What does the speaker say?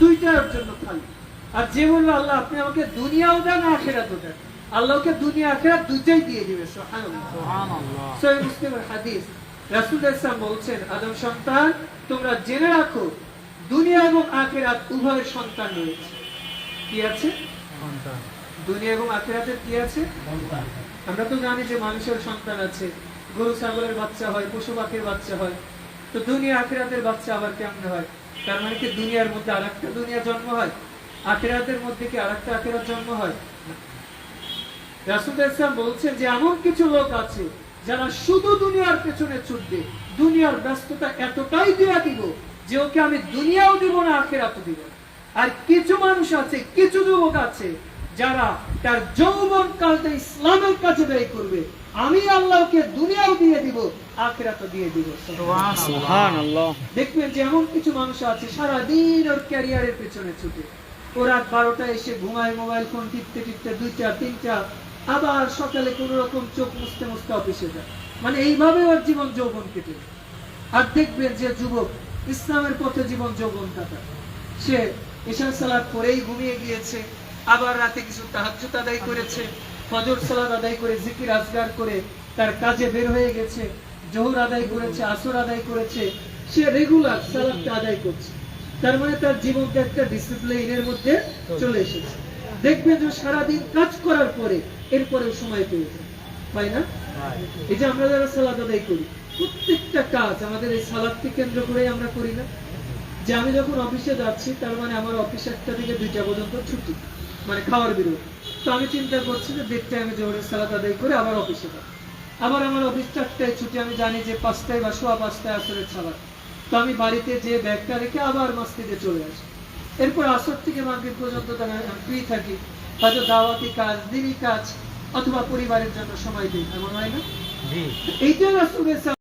দুইটার জন্য খালি। আর যে বলবে আল্লাহ আপনি আমাকে দুনিয়াও দেন আখেরাতও দেন। আল্লাহকে দুনিয়া আখেরাত দুইটাই দিয়ে দিবে মুসলিমের হাদিস। রাসূল ইসলাম বলছেন আদম সন্তান তোমরা জেনে রাখো দুনিয়া এবং আখেরাত উভয়ের সন্তান রয়েছে। কি আছে? দুনিয়া এবং আখেরাতের কি আছে? আমরা তো জানি যে মানুষের সন্তান আছে। গরু ছাগলের বাচ্চা হয় পশু পাখির বাচ্চা হয়। তো দুনিয়া আখেরাতের বাচ্চা আবার কেমন হয়? তার মানে কি দুনিয়ার মধ্যে আরেকটা দুনিয়া জন্ম হয়? আখেরাতের মধ্যে কি আরেকটা আখেরাত জন্ম হয়? ইসলাম বলছেন যে এমন কিছু লোক আছে যারা শুধু দুনিয়ার পেছনে ছুটবে। দুনিয়ার ব্যস্ততা এতটাই দেয়া দিব যে ওকে আমি দুনিয়াও দিব না, আখেরাতও দিব আর কিছু মানুষ আছে, কিছু যুবক আছে যারা তার যৌবন কালটা ইসলামের কাছে ব্যয় করবে। আমি আল্লাহকে দুনিয়াও দিয়ে দিব আখেরাতও দিয়ে দিব। সুবহানাল্লাহ। দেখবেন যে এমন কিছু মানুষ আছে সারাদিন ওর ক্যারিয়ারের পেছনে ছুটে। ও রাত বারোটা এসে ঘুমায় মোবাইল ফোন টিপতে টিপতে দুইটা তিনটা আবার সকালে কোন রকম চোখ মুছতে মুছতে অফিসে যায়। মানে এইভাবে ওর জীবন যৌবন কেটে আর দেখবেন যে যুবক ইসলামের পথে জীবন যৌবন কাটায়। সে এশার সালাদ পরেই ঘুমিয়ে গিয়েছে আবার রাতে কিছু তাহাজ্জুদ আদায় করেছে। ফজর সালাদ আদায় করে, জিকির আজগার করে তার কাজে বের হয়ে গেছে, জোহর আদায় করেছে, আসর আদায় করেছে, সে রেগুলার সালাদটা আদায় করছে। তার মানে তার জীবনটা একটা ডিসিপ্লিনের মধ্যে চলে এসেছে। দেখবেন যে সারাদিন কাজ করার পরে এরপরে সময় পেয়ে যায়। না? এই যে আমরা যারা সালাদ আদায় করি, প্রত্যেকটা কাজ আমাদের এই সালাদকে কেন্দ্র করে আমরা করি না। যে আমি যখন অফিসে যাচ্ছি, তার মানে আমার অফিস একটা থেকে দুইটা পর্যন্ত ছুটি মানে খাওয়ার বিরতি। তো আমি চিন্তা করছি যে দেড়টায় আমি জোহরের সালাদ আদায় করে আবার অফিসে যাব। আবার আমার অফিস চারটায় ছুটি আমি জানি যে পাঁচটায় বা সোয়া পাঁচটায় আসরের সালাদ তো আমি বাড়িতে যে ব্যাগটা রেখে আবার মসজিদে চলে আসি। এরপর আসর থেকে মাগরিব পর্যন্ত ফ্রি থাকি। হয়তো দাওয়াতি কাজ দিনই কাজ অথবা পরিবারের জন্য সময় দিই এমন হয় না? এইটা রাসূল ইসলাম